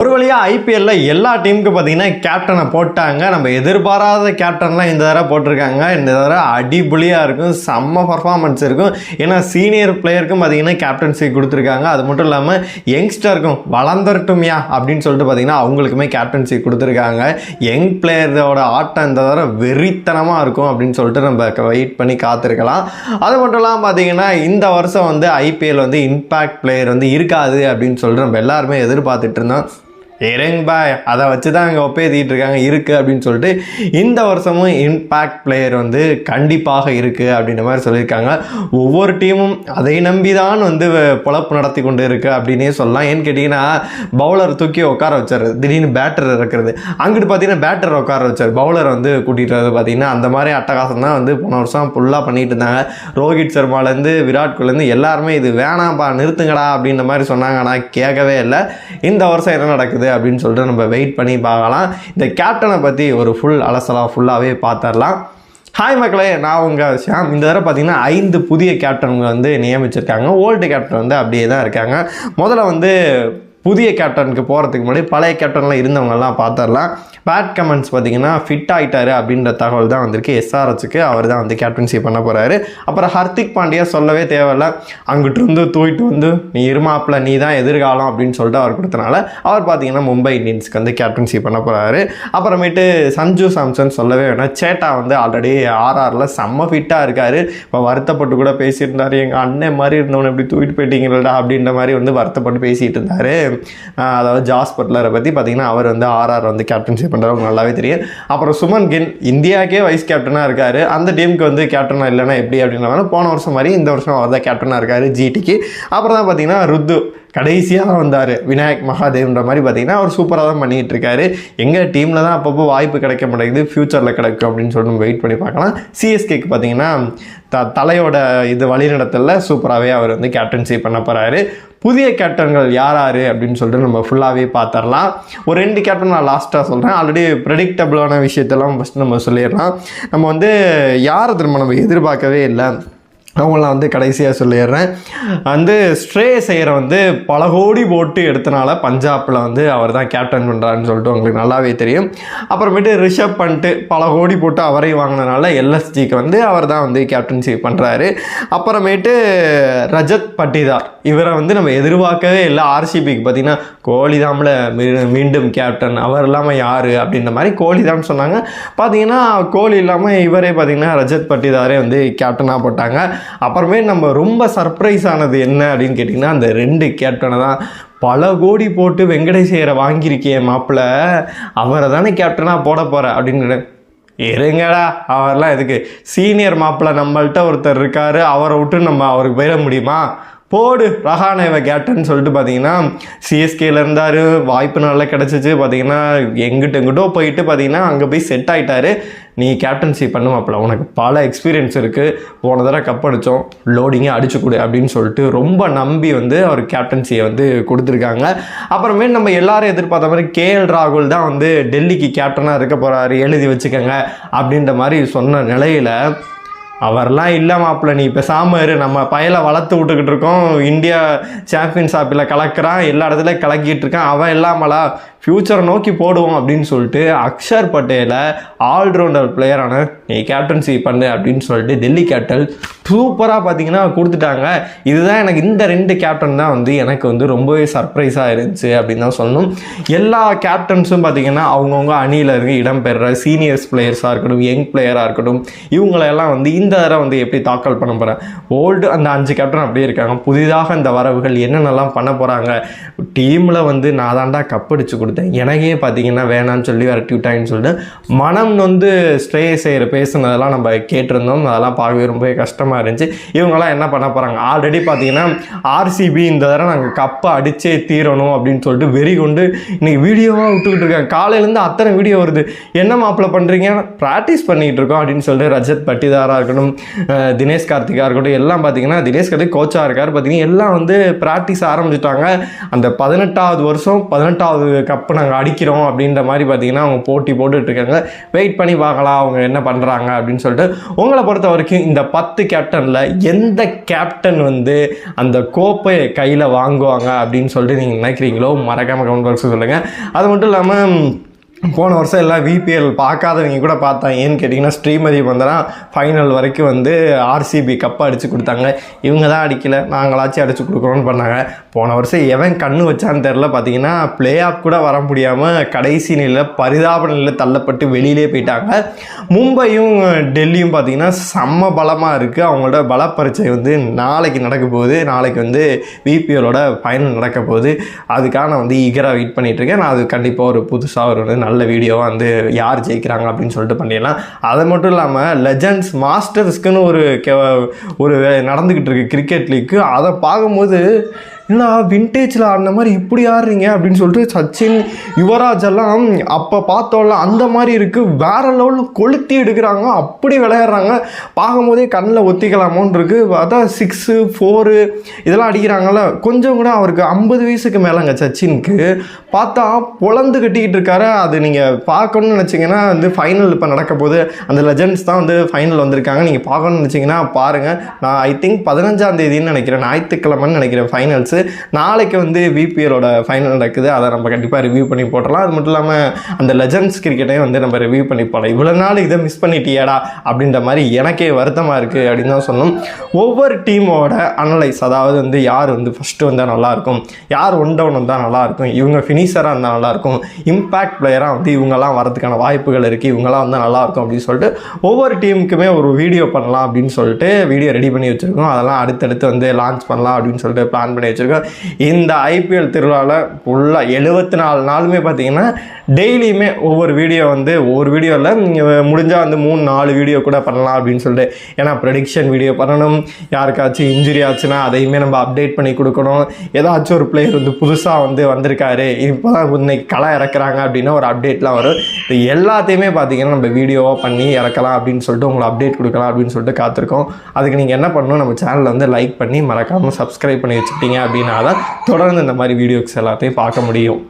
ஒரு வழியாக ஐபிஎல்ல எல்லா டீமுக்கு பார்த்தீங்கன்னா கேப்டனை போட்டாங்க. நம்ம எதிர்பாராத கேப்டன்லாம் இந்த தடவை போட்டிருக்காங்க. இந்த தடவை அடிபொலியாக இருக்கும் செம்ம பர்ஃபார்மன்ஸ் இருக்கும். ஏன்னா சீனியர் பிளேயருக்கும் பார்த்தீங்கன்னா கேப்டன்சி கொடுத்துருக்காங்க. அது மட்டும் இல்லாமல் யங்ஸ்டருக்கும் வளர்ந்துரட்டும்யா அப்படின்னு சொல்லிட்டு பார்த்தீங்கன்னா அவங்களுக்குமே கேப்டன்சி கொடுத்துருக்காங்க. யங் பிளேயரோட ஆட்டம் இந்த தடவை வெறித்தனமாக இருக்கும் அப்படின்னு சொல்லிட்டு நம்ம வெயிட் பண்ணி காத்திருக்கலாம். அது மட்டும் இல்லாமல் பார்த்தீங்கன்னா இந்த வருஷம் வந்து ஐபிஎல் வந்து இம்பேக்ட் பிளேயர் வந்து இருக்காது அப்படின்னு சொல்லிட்டு நம்ம எல்லாருமே எதிர்பார்த்துட்டு இருந்தோம். இருங்க பாய் அதை வச்சு தான் அங்கே ஒப்பேத்திட்டு இருக்காங்க. இருக்குது அப்படின்னு சொல்லிட்டு இந்த வருஷமும் இம்பேக்ட் பிளேயர் வந்து கண்டிப்பாக இருக்குது அப்படின்ற மாதிரி சொல்லியிருக்காங்க. ஒவ்வொரு டீமும் அதை நம்பி தான் வந்து பொழப்பு நடத்தி கொண்டு இருக்குது அப்படின்னே சொல்லலாம். ஏன்னு கேட்டிங்கன்னா பவுலர் தூக்கி உட்கார வச்சார் திடீர்னு பேட்டர் இருக்கிறது அங்கிட்டு பார்த்தீங்கன்னா பேட்டர் உட்கார வச்சார் பவுலர் வந்து கூட்டிகிட்டு வரது பார்த்தீங்கன்னா அந்த மாதிரி அட்டகாசம் தான் வந்து போன வருஷம் ஃபுல்லாக பண்ணிகிட்டு இருந்தாங்க. ரோஹித் சர்மாலேருந்து விராட் கோலிலேருந்து எல்லாருமே இது வேணாம்ப்பா நிறுத்துங்கடா அப்படின்ற மாதிரி சொன்னாங்க. ஆனால் கேட்கவே இல்லை. இந்த வருஷம் என்ன நடக்குது? அப்படின்னு சொல்லிட்டு நம்ம வெயிட் பண்ணி பார்க்கலாம். இந்த கேப்டனை பற்றி ஒரு ஃபுல் அலசலாக ஃபுல்லாகவே பார்த்துடலாம். ஹாய் மக்களே நான் உங்கள் ஷியாம். இந்த தடவை பார்த்தீங்கன்னா ஐந்து புதிய கேப்டன்களை வந்து நியமிச்சிருக்காங்க. ஓல்டு கேப்டன் வந்து அப்படியே தான் இருக்காங்க. முதல்ல வந்து புதிய கேப்டனுக்கு போகிறதுக்கு முன்னாடி பழைய கேப்டன்லாம் இருந்தவங்கெல்லாம் பார்த்துடலாம். பேட் கமெண்ட்ஸ் பார்த்தீங்கன்னா ஃபிட் ஆகிட்டாரு அப்படின்ற தகவல் தான் வந்திருக்கு. எஸ்ஆர்ஹெச்சுக்கு அவர் தான் வந்து கேப்டன்சி பண்ண போகிறாரு அப்புறம் ஹர்திக் பாண்டியா சொல்லவே தேவையில்ல. அங்கிட்டு இருந்து தூக்கிட்டு வந்து நீ இருமாப்பில் நீ தான் எதிர்காலம் அப்படின்னு சொல்லிட்டு அவர் கொடுத்தனால அவர் பார்த்தீங்கன்னா மும்பை இந்தியன்ஸ்க்கு வந்து கேப்டன்சி பண்ண போகிறாரு அப்புறமேட்டு சஞ்சு சாம்சன் சொல்லவே வேணாம் சேட்டா வந்து ஆல்ரெடி ஆர்ஆரில் செம்ம ஃபிட்டாக இருக்கார். இப்போ வருத்தப்பட்டு கூட பேசியிருந்தார். எங்கள் அண்ணன் மாதிரி இருந்தவனை இப்படி தூக்கிட்டு போயிட்டீங்களா அப்படின்ற மாதிரி வந்து வருத்தப்பட்டு பேசிகிட்டு இருந்தார். அதாவது ஜாஸ் பட்லரை பற்றி பார்த்திங்கன்னா அவர் வந்து ஆர்ஆர் வந்து கேப்டன்சி பண்ணுறவங்க நல்லாவே தெரியும். அப்புறம் சுமன் கின் இந்தியாவுக்கே வைஸ் கேப்டனாக இருக்கார். அந்த டீமுக்கு வந்து கேப்டனாக இல்லைன்னா எப்படி அப்படின்னாலும் போன வருஷம் மாதிரி இந்த வருஷம் அவர் தான் கேப்டனாக இருக்கார் ஜிடிக்கு அப்புறம் தான் பார்த்தீங்கன்னா ருத்து. கடைசியாக வந்தார் விநாயக் மகாதேவ்ன்ற மாதிரி பார்த்தீங்கன்னா அவர் சூப்பராக தான் பண்ணிகிட்டு இருக்காரு. எங்கள் டீமில் தான் அப்பப்போ வாய்ப்பு கிடைக்க மாட்டேங்குது ஃப்யூச்சரில் கிடைக்கும் அப்படின்னு சொல்லிட்டு நம்ம வெயிட் பண்ணி பார்க்கலாம். சிஎஸ்கேக்கு பார்த்தீங்கன்னா த தலையோட இது வழிநடத்தலில் சூப்பராகவே அவர் வந்து கேப்டன்சி பண்ண போகிறாரு புதிய கேப்டன்கள் யார் யார் அப்படின்னு சொல்லிட்டு நம்ம ஃபுல்லாகவே பார்த்துடலாம் ஒரு ரெண்டு கேப்டன் நான் லாஸ்ட்டாக சொல்கிறேன் ஆல்ரெடி ப்ரெடிக்டபிளான விஷயத்தெல்லாம் ஃபஸ்ட்டு நம்ம சொல்லிடலாம். நம்ம வந்து யாரை திரும்ப நம்ம எதிர்பார்க்கவே இல்லை? அவங்களாம் வந்து கடைசியாக சொல்லிடுறேன். வந்து ஸ்ட்ரே செய்கிற வந்து பல கோடி போட்டு எடுத்தனால பஞ்சாப்பில் வந்து அவர் தான் கேப்டன் பண்ணுறாருன்னு சொல்லிட்டு உங்களுக்கு நல்லாவே தெரியும். அப்புறமேட்டு ரிஷப் பண்ணிட்டு பல கோடி போட்டு அவரை வாங்கினனால எல்எஸ்ஜிக்கு வந்து அவர் தான் வந்து கேப்டன்சி பண்ணுறாரு அப்புறமேட்டு ரஜத் பட்டிதார். இவரை வந்து நம்ம எதிர்பார்க்கவே இல்லை. ஆர்சிபிக்கு பார்த்தீங்கன்னா கோலி தாமில் மீண்டும் கேப்டன் அவர் இல்லாமல் யார் அப்படின்ற மாதிரி கோலி தான் சொன்னாங்க. பார்த்தீங்கன்னா கோலி இல்லாமல் இவரே பார்த்தீங்கன்னா ரஜத் பட்டிதாரே வந்து கேப்டனாக போட்டாங்க. அப்புறமே நம்ம ரொம்ப சர்ப்ரைஸ் ஆனது என்ன அப்படின்னு கேட்டிங்கன்னா அந்த ரெண்டு கேப்டனை தான் பல கோடி போட்டு வெங்கடேசையரை வாங்கியிருக்கே மாப்பிள்ள அவரை தானே கேப்டனாக போட போகிற அப்படின்னு இருங்கடா அவர்லாம் எதுக்கு? சீனியர் மாப்பிள்ளை நம்மள்ட்ட ஒருத்தர் இருக்காரு அவரை விட்டு நம்ம அவருக்கு போயிட முடியுமா? போடு ரஹானேவ கேப்டன் சொல்லிட்டு பார்த்தீங்கன்னா சிஎஸ்கேல இருந்தார் வாய்ப்பு நல்லா கிடச்சிச்சு பார்த்தீங்கன்னா எங்கிட்ட எங்கிட்டோ போயிட்டு பார்த்தீங்கன்னா அங்கே போய் செட் ஆகிட்டாரு நீ கேப்டன்சி பண்ணுவாப்பில் உனக்கு பல எக்ஸ்பீரியன்ஸ் இருக்குது போன தடவை கப் அடித்தோம் லோடிங்கே அடிச்சு கொடு அப்படின்னு சொல்லிட்டு ரொம்ப நம்பி வந்து அவர் கேப்டன்சியை வந்து கொடுத்துருக்காங்க. அப்புறமே நம்ம எல்லாரும் எதிர்பார்த்த மாதிரி கேஎல் ராகுல் தான் வந்து டெல்லிக்கு கேப்டனாக இருக்க போகிறாரு எழுதி வச்சுக்கோங்க அப்படின்ற மாதிரி சொன்ன நிலையில் அவர்லாம் இல்லை மாப்பிள்ள நீ இப்போ சாமரு நம்ம பயலை வளர்த்து விட்டுக்கிட்டு இருக்கோம். இந்தியா சாம்பியன்ஸ் ஆப்பில் கலக்கிறான். எல்லா இடத்துலையும் கலக்கிட்டு இருக்கான். அவன் இல்லாமலா? ஃப்யூச்சரை நோக்கி போடுவோம் அப்படின்னு சொல்லிட்டு அக்ஷர் பட்டேலை ஆல்ரவுண்டர் பிளேயரான நீ கேப்டன்சி பண்ணு அப்படின்னு சொல்லிட்டு டெல்லி கேப்டன் சூப்பராக பார்த்தீங்கன்னா கொடுத்துட்டாங்க. இதுதான் எனக்கு இந்த ரெண்டு கேப்டன் தான் வந்து எனக்கு வந்து ரொம்பவே சர்ப்ரைஸாக இருந்துச்சு அப்படின்னு தான் சொல்லணும். எல்லா கேப்டன்ஸும் பார்த்தீங்கன்னா அவங்கவுங்க அணியில் இருந்து இடம்பெற சீனியர்ஸ் பிளேயர்ஸாக இருக்கட்டும் யங் பிளேயராக இருக்கட்டும் இவங்களெல்லாம் வந்து இந்த தடவை வந்து எப்படி தாக்கல் பண்ண போகிறேன் ஓல்டு அந்த அஞ்சு கேப்டன் அப்படியே இருக்காங்க. புதிதாக இந்த வரவுகள் என்னென்னலாம் பண்ண போகிறாங்க டீமில் வந்து நான் தாண்டா கப்படிச்சு கொடுத்தேன். எனக்கே பார்த்தீங்கன்னா வேணான்னு சொல்லி விரட்டி விட்டாங்கன்னு சொல்லிட்டு மனம் வந்து ஸ்ட்ரே செய்கிற பேசுனதெல்லாம் நம்ம கேட்டிருந்தோம். அதெல்லாம் பார்க்கவே ரொம்பவே கஷ்டமாக இருந்துச்சு. இவங்கெல்லாம் என்ன பண்ண போகிறாங்க ஆல்ரெடி பார்த்தீங்கன்னா ஆர்சிபி இந்த தடவை நாங்கள் கப்பை அடித்தே தீரணும் அப்படின்னு சொல்லிட்டு வெறி கொண்டு இன்றைக்கி வீடியோவாக விட்டுக்கிட்டு இருக்காங்க. காலையிலேருந்து அத்தனை வீடியோ வருது. என்ன மாப்பிள்ள பண்ணுறீங்க ப்ராக்டிஸ் பண்ணிகிட்டு இருக்கோம் அப்படின்னு சொல்லிட்டு ரஜத் பட்டிதாராக இருக்கட்டும் தினேஷ் கார்த்திகா இருக்கட்டும் எல்லாம் பார்த்தீங்கன்னா தினேஷ் கார்த்திக் கோச்சாக இருக்கார். பார்த்தீங்கன்னா எல்லாம் வந்து ப்ராக்டிஸ் ஆரம்பிச்சிட்டாங்க. அந்த பதினெட்டாவது வருஷம் பதினெட்டாவது கப் கப்பு நாங்கள் அடிக்கிறோம் அப்படின்ற மாதிரி பார்த்தீங்கன்னா அவங்க போட்டி போட்டுட்ருக்காங்க. வெயிட் பண்ணி பார்க்கலாம் அவங்க என்ன பண்ணுறாங்க அப்படின்னு சொல்லிட்டு உங்களை பொறுத்த வரைக்கும் இந்த பத்து கேப்டனில் எந்த கேப்டன் வந்து அந்த கோப்பையை கையில் வாங்குவாங்க அப்படின்னு சொல்லிட்டு நீங்கள் நினைக்கிறீங்களோ மறக்காமல் கமெண்ட் பாக்ஸ் சொல்லுங்கள் அது மட்டும் இல்லாமல் போன வருஷம் எல்லாம் விபிஎல் பார்க்காதவங்க கூட பார்த்தாங்க ஏன்னு கேட்டிங்கன்னா ஸ்ரீமதி வந்தனா ஃபைனல் வரைக்கும் வந்து ஆர்சிபி கப்பை அடித்து கொடுத்தாங்க. இவங்க தான் அடிக்கலை. நாங்களாச்சும் அடித்து கொடுக்குறோன்னு பண்ணாங்க. போன வருஷம் எவன் கண்ணு வச்சான்னு தெரில பார்த்தீங்கன்னா பிளே ஆஃப் கூட வர முடியாமல் கடைசி நிலையில் பரிதாப நிலையில் தள்ளப்பட்டு வெளியிலே போயிட்டாங்க. மும்பையும் டெல்லியும் பார்த்தீங்கன்னா செம்ம பலமாக இருக்குது அவங்களோட பலப்பரிச்சை வந்து நாளைக்கு நடக்க போகுது. நாளைக்கு வந்து விபிஎலோட ஃபைனல் நடக்க போகுது. அதுக்காக நான் வந்து ஈகராக வெயிட் பண்ணிகிட்ருக்கேன் இருக்கேன். நான் அது கண்டிப்பாக ஒரு புதுசாக ஒரு நல்ல வீடியோவாக வந்து யார் ஜெயிக்கிறாங்க அப்படின்னு சொல்லிட்டு பண்ணிடலாம். அது மட்டும் இல்லாமல் லெஜண்ட்ஸ் மாஸ்டர்ஸ்க்குன்னு ஒரு கெ- ஒரு நடந்துக்கிட்டு இருக்கு கிரிக்கெட் லீக்கு அதை பார்க்கும்போது என்ன வின்டேஜில் ஆடின மாதிரி இப்படி ஆடுறீங்க? அப்படின்னு சொல்லிட்டு சச்சின் யுவராஜ் எல்லாம் அப்போ பார்த்தோம்ல அந்த மாதிரி இருக்குது வேற லெவலில் கொளுத்தி எடுக்கிறாங்க. அப்படி விளையாடுறாங்க. பார்க்கும்போதே கண்ணில் ஒத்திக்கலாமோன்னு இருக்குது அதான் சிக்ஸு ஃபோரு இதெல்லாம் அடிக்கிறாங்கல்ல. கொஞ்சம் கூட அவருக்கு ஐம்பது வயசுக்கு மேலேங்க சச்சினுக்கு. பார்த்தா பொழந்து கட்டிக்கிட்டு இருக்காரு. அது நீங்கள் பார்க்கணும்னு நினச்சிங்கன்னா வந்து ஃபைனல் இப்போ நடக்க போகுது. அந்த லெஜண்ட்ஸ் தான் வந்து ஃபைனல் வந்திருக்காங்க. நீங்கள் பார்க்கணும்னு நினச்சிங்கன்னா பாருங்கள் நான் ஐ திங்க் பதினஞ்சாம் தேதின்னு நினைக்கிறேன். ஞாயிற்றுக்கிழமைன்னு நினைக்கிறேன் ஃபைனல்ஸு நாளைக்கு வந்து விபிஎலோட ஃபைனல் நடக்குது. அதை நம்ம கண்டிப்பாக ரிவ்யூ பண்ணி போடலாம் அது மட்டும் இல்லாமல் அந்த லெஜண்ட்ஸ் கிரிக்கெட்டையும் வந்து நம்ம ரிவ்யூ பண்ணி போடலாம். இவ்வளோ நாள் இதை மிஸ் பண்ணிட்டியாடா அப்படின்ற மாதிரி எனக்கே வருத்தமாக இருக்குது அப்படின்னு தான் சொல்லணும். ஒவ்வொரு டீமோட அனலைஸ் அதாவது வந்து யார் வந்து ஃபஸ்ட்டு வந்தால் நல்லாயிருக்கும் யார் ஒன் டவுன் வந்தால் நல்லாயிருக்கும் இவங்க ஃபினிஷராக இருந்தால் நல்லாயிருக்கும் இம்பேக்ட் பிளேயராக வந்து இவங்கெல்லாம் வரதுக்கான வாய்ப்புகள் இருக்குது இவங்கெல்லாம் வந்தால் நல்லாயிருக்கும் அப்படின்னு சொல்லிட்டு ஒவ்வொரு டீமுக்குமே ஒரு வீடியோ பண்ணலாம் அப்படின்னு சொல்லிட்டு வீடியோ ரெடி பண்ணி வச்சுருக்கோம். அதெல்லாம் அடுத்தடுத்து வந்து லான்ச் பண்ணலாம் அப்படின்னு சொல்லிட்டு பிளான் பண்ணி வச்சுருக்கோம். இந்த ஐபிஎல் திருவிழாவில் ஃபுல்லாக எழுபத்தி நாலு நாளுமே பார்த்தீங்கன்னா டெய்லியுமே ஒவ்வொரு வீடியோ வந்து ஒவ்வொரு வீடியோவில் நீங்கள் முடிஞ்சால் வந்து மூணு நாலு வீடியோ கூட பண்ணலாம் அப்படின்னு சொல்லிட்டு. ஏன்னா ப்ரெடிக்ஷன் வீடியோ பண்ணணும். யாருக்காச்சும் இன்ஜுரி ஆச்சுன்னா அதையுமே நம்ம அப்டேட் பண்ணி கொடுக்கணும். ஏதாச்சும் ஒரு பிளேயர் வந்து புதுசாக வந்து வந்திருக்காரு. இப்போ தான் இன்னைக்கு களை இறக்குறாங்க அப்படின்னா ஒரு அப்டேட்லாம் வரும். இது எல்லாத்தையுமே பார்த்தீங்கன்னா நம்ம வீடியோவாக பண்ணி இறக்கலாம் அப்படின்னு சொல்லிட்டு உங்களை அப்டேட் கொடுக்கலாம் அப்படின்னு சொல்லிட்டு காத்திருக்கோம். அதுக்கு நீங்கள் என்ன பண்ணணும்? நம்ம சேனலில் வந்து லைக் பண்ணி மறக்காமல் சப்ஸ்கிரைப் பண்ணி வச்சுக்கிட்டீங்க அப்படின்னா தான் தொடர்ந்து இந்த மாதிரி வீடியோஸ் எல்லாத்தையும் பார்க்க முடியும்.